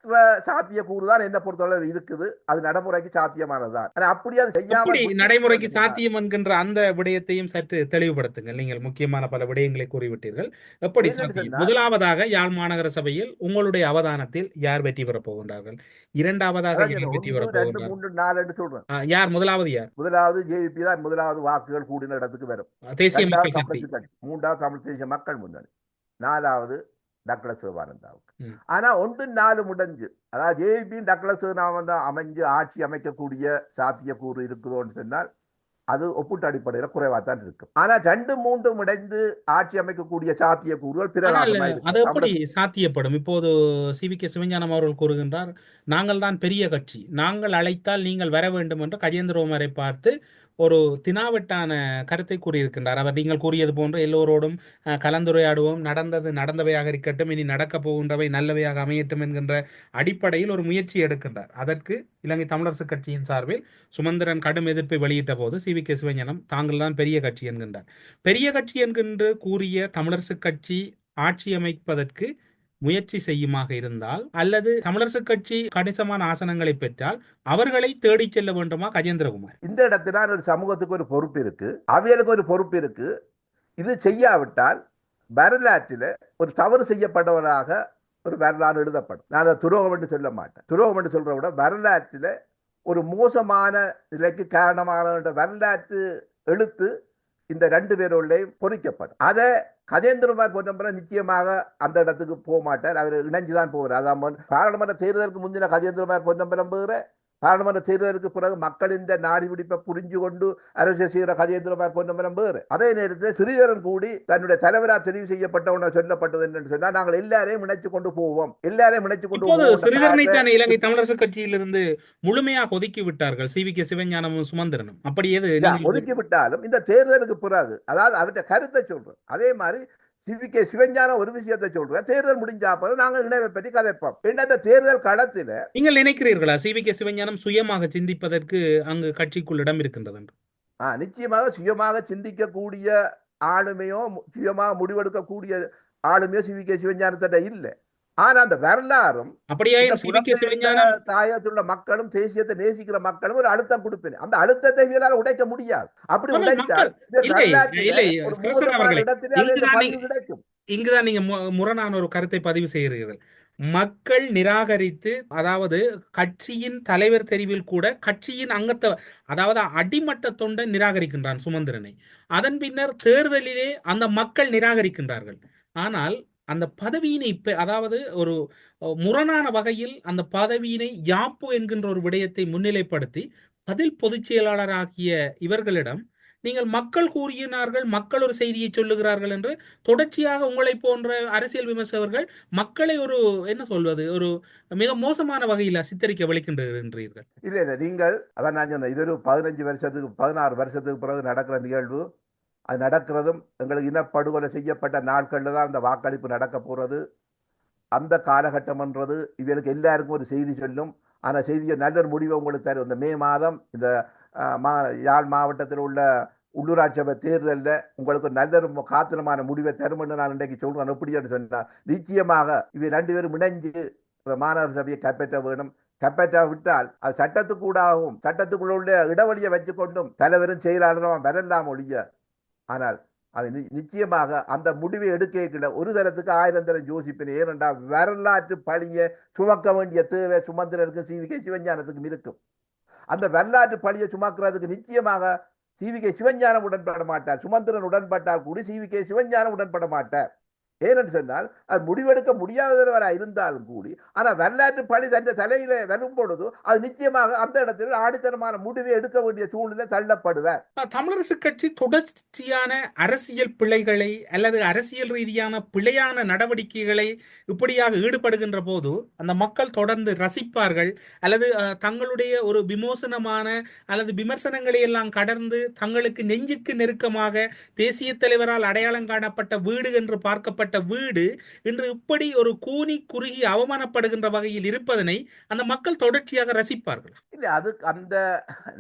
சாத்திய கூறுதான் என்ன பொறுத்தவரை இருக்குது. அது நடைமுறைக்கு சாத்தியமானதுதான். ஆனா அப்படி அது செய்யாமல் நடைமுறைக்கு சாத்தியம் என்கின்ற அந்த விடயத்தையும் சற்று தெளிவுபடுத்துங்கள். நீங்கள் முக்கியமான பல விடயங்களை கூறிவிட்டீர்கள். எப்படி முதலாவதாக யாழ் மாநகர சபையில் உங்களுடைய அவதானத்தில் யார் வெற்றி பெறப் போகின்றார்கள்? இரண்டாவதாக யார் வெற்றி பெறப் ரெண்டு போகின்றார்? மூன்று நாலு சொல்றேன். ஆ, யார்? முதலாவது யார்? முதலாவது ஜேபி தான் முதலாவது வாக்குகள் கூடின இடத்துக்கு வரும். தேசிய மக்கள் சக்தி மூன்றாவது தமிழ் தேசிய மக்கள் முன்னணி. நாலாவது டக்ள சிவானந்தாவுக்கு ம். ஆனா ஒன்று நாலு முடிஞ்சு. அதாவது ஜேபி டக்ள சிவநாமந்தா அமைஞ்சு ஆட்சி அமைக்கக்கூடிய சாத்தியக்கூறு இருக்குதோன்னு சொன்னால் அது ஒப்புட்டு அடிப்படையில் குறைவாத்தான் இருக்கும். ஆனா ரெண்டு மூன்றும் இணைந்து ஆட்சி அமைக்கக்கூடிய சாத்தியக்கூறுகள் ஆனால் பிரகாசமா அது எப்படி சாத்தியப்படும்? இப்போது சிவி கே. சிவஞானம் அவர்கள் கூறுகின்றார் நாங்கள் தான் பெரிய கட்சி. நாங்கள் அழைத்தால் நீங்கள் வர வேண்டும் என்று கஜேந்திரகுமாரை பார்த்து ஒரு தினாவட்டான கருத்தை கூறியிருக்கின்றார். அவர் நீங்கள் கூறியது போன்று எல்லோரோடும் கலந்துரையாடுவோம். நடந்தது நடந்தவையாக இருக்கட்டும். இனி நடக்கப் போகின்றவை நல்லவையாக அமையட்டும் என்கின்ற அடிப்படையில் ஒரு முயற்சி எடுக்கின்றார். அதற்கு இலங்கை தமிழரசு கட்சியின் சார்பில் சுமந்திரன் கடும் எதிர்ப்பை வெளியிட்ட போது சி. வி. கே. சிவஞானம் தாங்கள் தான் பெரிய கட்சி என்கின்றார். பெரிய கட்சி என்கின்ற கூறிய தமிழரசு கட்சி ஆட்சி அமைப்பதற்கு முயற்சி செய்யுமாக இருந்தால் அல்லது தமிழரசு கட்சி கணிசமான ஆசனங்களை பெற்றால் அவர்களை தேடிச் செல்ல வேண்டுமா கஜேந்திரகுமார்? இந்த இடத்துல ஒரு சமூகத்துக்கு ஒரு பொறுப்பு இருக்கு. அவியலுக்கு ஒரு பொறுப்பு இருக்கு. இது செய்யாவிட்டால் வரலாற்றில் ஒரு தவறு செய்யப்பட்டவராக ஒரு வரலாறு எழுதப்படும். நான் அதை துரோகம் என்று சொல்ல மாட்டேன். துரோகம் என்று சொல்கிற விட வரலாற்றில் ஒரு மோசமான நிலைக்கு காரணமான வரலாற்று எழுத்து இந்த ரெண்டு பேரோடையும் பொறிக்கப்படும். அதை கஜேந்திரகுமார் பொன்னம்பலம் நிச்சயமாக அந்த இடத்துக்கு போக மாட்டார் அவர் இணைஞ்சுதான் போவார். அதான் பாராளுமன்ற தேர்தலுக்கு முந்தின கஜேந்திரகுமார் பொன்னம்பலம் போகிற பாராளுமன்ற தேர்தலுக்கு பிறகு மக்களின் நாடி பிடிப்பை புரிஞ்சு கொண்டு அரசியல் செய்கிற கஜேந்திரகுமார் பொன்னம்பலம் வேறு அதே நேரத்தில் சிறிதரன் கூடி தன்னுடைய தலைவராக தெரிவு செய்யப்பட்டவன சொல்லப்பட்டது என்னன்னு சொன்னால் நாங்கள் எல்லாரையும் இணைச்சு கொண்டு போவோம் எல்லாரையும் இணைச்சு கொண்டு சிறிதரனை தானே இலங்கை தமிழரசு கட்சியிலிருந்து முழுமையாக ஒதுக்கி விட்டார்கள் சி வி கே சிவஞானமும் சுமந்திரனும் அப்படி எது இல்ல, நீங்கள் ஒதுக்கி விட்டாலும் இந்த தேர்தலுக்கு பிறகு அதாவது அவற்றை கருத்தை சொல்றோம் அதே மாதிரி சிவிகே சிவஞானம் ஒரு விஷயத்தை சொல்றேன். தேர்தல் முடிஞ்சா பிறகு நாங்கள் இணைவை பற்றி கதைப்போம். இந்த தேர்தல் களத்துல நீங்கள் நினைக்கிறீர்களா சி வி கே சிவஞானம் சுயமாக சிந்திப்பதற்கு அங்கு கட்சிக்குள் இடம் இருக்கின்றது ஆ, நிச்சயமாக சுயமாக சிந்திக்கக்கூடிய ஆளுமையோ சுயமாக முடிவெடுக்கக்கூடிய ஆளுமையோ சிவிகே சிவஞானத்திட்ட இல்லை. ஆனா அந்த வரலாறும் தாயத்துள்ள மக்களும் தேசியத்தை நேசிக்கிற மக்களும் ஒரு அழுத்தம் கொடுப்பேன். அந்த அழுத்தத்தை இவரால் உடைக்க முடியாது. அப்படி அது இங்குதான் நீங்க முரணான ஒரு கருத்தை பதிவு செய்கிறீர்கள். மக்கள் நிராகரித்து அதாவது கட்சியின் தலைவர் தெரிவில் கூட கட்சியின் அங்கத்த அதாவது அடிமட்ட தொண்டன் நிராகரிக்கின்றான் சுமந்திரனை. அதன் பின்னர் தேர்தலிலே அந்த மக்கள் நிராகரிக்கின்றார்கள். ஆனால் அந்த பதவியினை இப்ப அதாவது ஒரு முரணான வகையில் அந்த பதவியினை யாப்பு என்கின்ற ஒரு விடயத்தை முன்னிலைப்படுத்தி பதில் பொதுச் செயலாளராகிய இவர்களிடம் நீங்கள் மக்கள் கூறினார்கள் மக்கள் ஒரு செய்தியை சொல்லுகிறார்கள் என்று தொடர்ச்சியாக உங்களை போன்ற அரசியல் விமர்சகர்கள் மக்களை ஒரு என்ன சொல்வது ஒரு மிக மோசமான வகையில் சித்தரிக்க வலிக்கின்றீர்கள் இல்லை இல்லை நீங்கள் அதான் நான் சொன்னேன் இது ஒரு பதினஞ்சு வருஷத்துக்கு பதினாறு வருஷத்துக்கு பிறகு நடக்கிற நிகழ்வு. அது நடக்கிறதும் எங்களுக்கு இனப்படுகொலை செய்யப்பட்ட நாட்களில் தான் அந்த வாக்களிப்பு நடக்க போகிறது அந்த காலகட்டம்ன்றது இவர்களுக்கு எல்லாருக்கும் ஒரு செய்தி சொல்லும். அந்த செய்தியை நல்ல ஒரு முடிவை உங்களுக்கு தரும். இந்த மே மாதம் இந்த மா யாழ் மாவட்டத்தில் உள்ள உள்ளூராட்சி சபை தேர்தலில் உங்களுக்கு நல்ல ஒரு காத்திரமான முடிவை தரும்னு நான் இன்றைக்கு சொல்கிறேன் எப்படின்னு சொன்னால் நிச்சயமாக இவை ரெண்டு பேரும் இணைஞ்சு இந்த மாநகர சபையை கைப்பற்ற வேணும். கைப்பற்ற விட்டால் அது சட்டத்துக்கூடாகவும் சட்டத்துக்குள்ள உள்ள இடைவெளியை வச்சுக்கொண்டும் தலைவரும் செயலாளரும் வரலாம் ஒழிய ஆனால் அது நி- நிச்சயமாக அந்த முடிவை எடுக்கல ஒரு தரத்துக்கு ஆயிரம் தரம் யோசிப்பினை. ஏனென்றால் வரலாற்று பழியை சுமக்க வேண்டிய தேவை சுமந்திரனுக்கும் சிவிகே சிவஞானத்துக்கும் இருக்கும். அந்த வரலாற்று பழியை சுமக்கிறதுக்கு நிச்சயமாக சிவிகே சிவஞானம் உடன்பட மாட்டார். சுமந்திரன் உடன்பட்டால் கூட சிவிகே சிவஞானம் உடன்பட மாட்டார். ஏனென்று சொன்னால் அது முடிவெடுக்க முடியாதவராக இருந்தாலும் கூடி ஆனால் வரலாற்று பழி தன் தலையில வரும் பொழுது அது நிச்சயமாக அந்த இடத்தில் ஆடித்தனமான முடிவை எடுக்க வேண்டிய சூழ்நிலை தள்ளப்படுவார். தமிழரசு கட்சி தொடர்ச்சியான அரசியல் பிழைகளை அல்லது அரசியல் ரீதியான பிழையான நடவடிக்கைகளை இப்படியாக ஈடுபடுகின்ற போது அந்த மக்கள் தொடர்ந்து ரசிப்பார்கள் அல்லது தங்களுடைய ஒரு விமோசனமான அல்லது விமர்சனங்களை எல்லாம் கடந்து தங்களுக்கு நெஞ்சுக்கு நெருக்கமாக தேசிய தலைவரால் அடையாளம் காணப்பட்ட வீடு என்று பார்க்கப்பட்ட வீடு இன்று இப்படி ஒரு கூனி குறுகி அவமானப்படுகின்ற வகையில் இருப்பதனை அந்த மக்கள் தொடர்ச்சியாக ரசிப்பார்கள்? இல்லை அது அந்த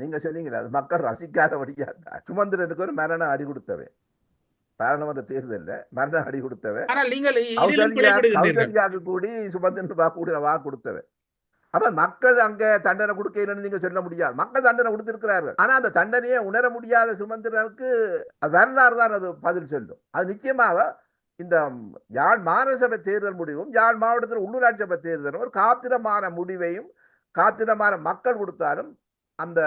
நீங்க சொன்னீங்களே அது மக்கள் ரசிக்காதபடியா சுமந்திரனுக்கு ஒரு மரண அடி கொடுத்தவை பாராளுமன்ற தேர்தலில் மரண அடி கொடுத்தவை ஆனால் நீங்கள் இதிலும் கௌசல்யா பிழைபடுகின்றீர்கள் கௌசல்யாவுக்கு கூடி சுமந்திரன் வா கூட வா கொடுத்தவை அப்ப மக்கள் அங்க தண்டனை கொடுக்கலன்னு நீங்க சொல்ல முடியாது. மக்கள் தண்டனை கொடுத்திருக்கிறார்கள். ஆனா அந்த தண்டனையை உணர முடியாத சுமந்திரனுக்கு வரலாறு தான் அது பதில் சொல்லும். அது நிச்சயமாக இந்த யாழ் மாநகர சபை தேர்தல் முடிவும் யாழ் மாவட்டத்தில் உள்ளூராட்சி சபை தேர்தலும் ஒரு காத்திரமான முடிவையும் காத்திரமான மக்கள் கொடுத்தாலும் அந்த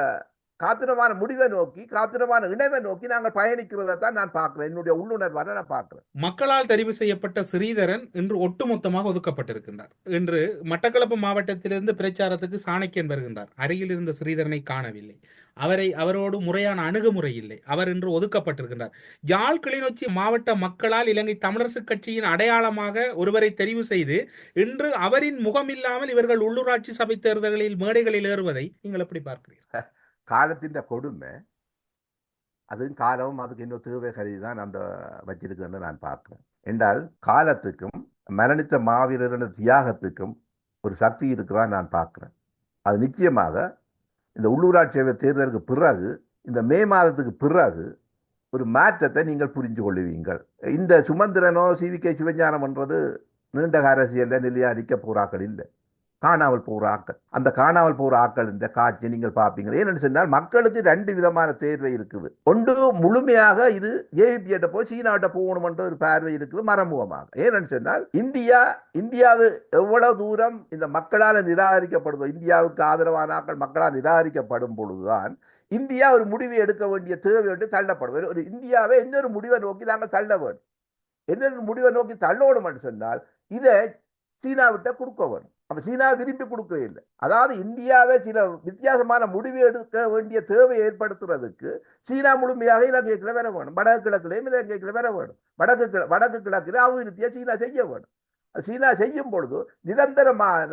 காத்திரமான முடிவை நோக்கி காத்திரமான இணைவை நோக்கி நாங்கள் பயணிக்கிறதை தான் நான் பார்க்கிறேன். என்னுடைய உள்ளுணர்வான நான் பார்க்கிறேன். மக்களால் தெரிவு செய்யப்பட்ட ஸ்ரீதரன் இன்று ஒட்டுமொத்தமாக ஒதுக்கப்பட்டிருக்கின்றார். இன்று மட்டக்களப்பு மாவட்டத்திலிருந்து பிரச்சாரத்துக்கு சாணக்கியன் வருகின்றார். அருகில் இருந்த ஸ்ரீதரனை காணவில்லை. அவரை அவரோடு முறையான அணுகுமுறை இல்லை. அவர் இன்று ஒதுக்கப்பட்டிருக்கின்றார். யாழ் கிளிநொச்சி மாவட்ட மக்களால் இலங்கை தமிழரசு கட்சியின் அடையாளமாக ஒருவரை தெரிவு செய்து இன்று அவரின் முகம் இல்லாமல் இவர்கள் உள்ளூராட்சி சபை தேர்தல்களில் மேடைகளில் ஏறுவதை நீங்கள் எப்படி பார்க்கிறீர்கள்? காலத்தின் கொடுமை அதுவும் காலம் அதுக்கு இன்னும் தேவை கருதி தான் அந்த வச்சிருக்குன்னு நான் பார்க்கிறேன். என்றால் காலத்துக்கும் மரணித்த மாவீரரின் தியாகத்துக்கும் ஒரு சக்தி இருக்கிறதா நான் பார்க்குறேன். அது நிச்சயமாக இந்த உள்ளூராட்சி சபை தேர்தலுக்கு பிறகு இந்த மே மாதத்துக்கு பிறகு ஒரு மாற்றத்தை நீங்கள் புரிந்து கொள்ளுவீங்கள் இந்த சுமந்திரனோ சிவிகே சிவஞானம்ன்றது நீண்டகார அரசியலில் நிலையாதிக்க போராக்கள் இல்லை. காணாமல் போகிற ஆக்கள். அந்த காணாமல் போகிற ஆக்கள் என்ற காட்சியை நீங்கள் பார்ப்பீங்க. ஏன்னு சொன்னால் மக்களுக்கு ரெண்டு விதமான தேர்வை இருக்குது. ஒன்று முழுமையாக இது ஏபிஎட்ட போய் சீனாட்ட போகணுமென்ற ஒரு பார்வை இருக்குது மறைமுகமாக. ஏன்னு சொன்னால் இந்தியா இந்தியாவு எவ்வளவு தூரம் இந்த மக்களால் நிராகரிக்கப்படுதோ இந்தியாவுக்கு ஆதரவான ஆக்கள் மக்களால் நிராகரிக்கப்படும் பொழுதுதான் இந்தியா ஒரு முடிவை எடுக்க வேண்டிய தேவை என்று தள்ளப்படும். ஒரு- இந்தியாவை இன்னொரு முடிவை நோக்கி நாங்கள் தள்ள வேண்டும். இன்னொரு முடிவை நோக்கி தள்ளோடும் என்று சொன்னால் இதை சீனாவிட்ட கொடுக்க வேணும் அப்ப சீனா விரும்பி கொடுக்கவே இல்லை. அதாவது இந்தியாவை சில வித்தியாசமான முடிவு எடுக்க வேண்டிய தேவை ஏற்படுத்துறதுக்கு சீனா முழுமையாக இலங்கைக்குள்ள வர வேணும். வடக்கு கிழக்குலையும் இலங்கைக்குள்ள வர வேணும். வடக்கு கிழ வடக்கு கிழக்கில் அபிவிருத்தியை சீனா செய்ய வேணும். சீனா செய்யும் பொழுது நிரந்தரமான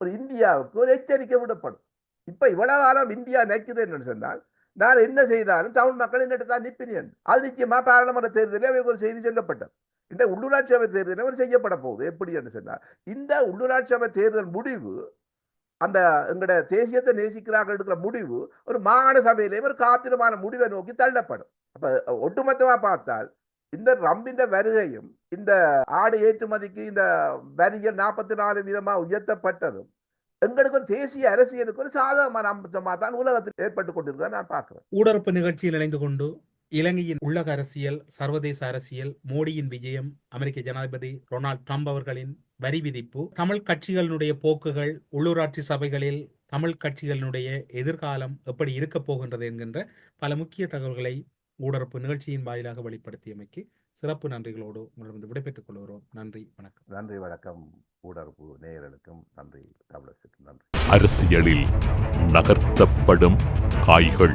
ஒரு இந்தியாவுக்கு ஒரு எச்சரிக்கை விடப்படும். இப்ப இவ்வளவு காலம் இந்தியா நினைக்குது என்னன்னு சொன்னால் நான் என்ன செய்தாலும் தமிழ் மக்கள் என்னட்டு தான் நிற்பினேன். அது நிச்சயமா பாராளுமன்ற தேர்தலில் அவருக்கு ஒரு செய்தி சொல்லப்பட்டது. இந்த உள்ளூராட்சி சபை தேர்தலில் அவர் செய்யப்பட போகுது? எப்படி என்று சொன்னார். இந்த உள்ளூராட்சி சபை தேர்தல் முடிவு அந்த எங்கட தேசியத்தை நேசிக்கிறார்கள் எடுக்கிற முடிவு ஒரு மாகாண சபையிலே ஒரு காத்திரமான முடிவை நோக்கி தள்ளப்படும். அப்ப ஒட்டுமொத்தமா பார்த்தால் இந்த ரம்பின் வருகையும் இந்த ஆடு ஏற்றுமதிக்கு இந்த வரிகள் நாற்பத்தி நாலு வீதமா உயர்த்தப்பட்டதும் எங்களுக்கு ஒரு தேசிய அரசியலுக்கு ஒரு சாதகமான அம்சமாக தான் உலகத்தில் ஏற்பட்டு கொண்டிருக்கிறத நான் பார்க்கிறேன். ஊடரப்பு நிகழ்ச்சியில் இணைந்து கொண்டு இலங்கையின் உள்ளக அரசியல் சர்வதேச அரசியல் மோடியின் விஜயம் அமெரிக்க ஜனாதிபதி டொனால்ட் ட்ரம்ப் அவர்களின் வரி விதிப்பு தமிழ் கட்சிகளினுடைய போக்குகள் உள்ளூராட்சி சபைகளில் தமிழ் கட்சிகளினுடைய எதிர்காலம் எப்படி இருக்கப் போகின்றது என்கின்ற பல முக்கிய தகவல்களை ஊடறுப்பு நிகழ்ச்சியின் வாயிலாக வெளிப்படுத்தியமைக்கு சிறப்பு நன்றிகளோடு உங்களிடம் விடைபெற்றுக் கொள்கிறோம். நன்றி வணக்கம். நன்றி வணக்கம். ஊடறுப்பு நேயர்களுக்கும் நன்றி தமிழகத்துக்கும் நன்றி. அரசியலில் நகர்த்தப்படும் காய்கள்.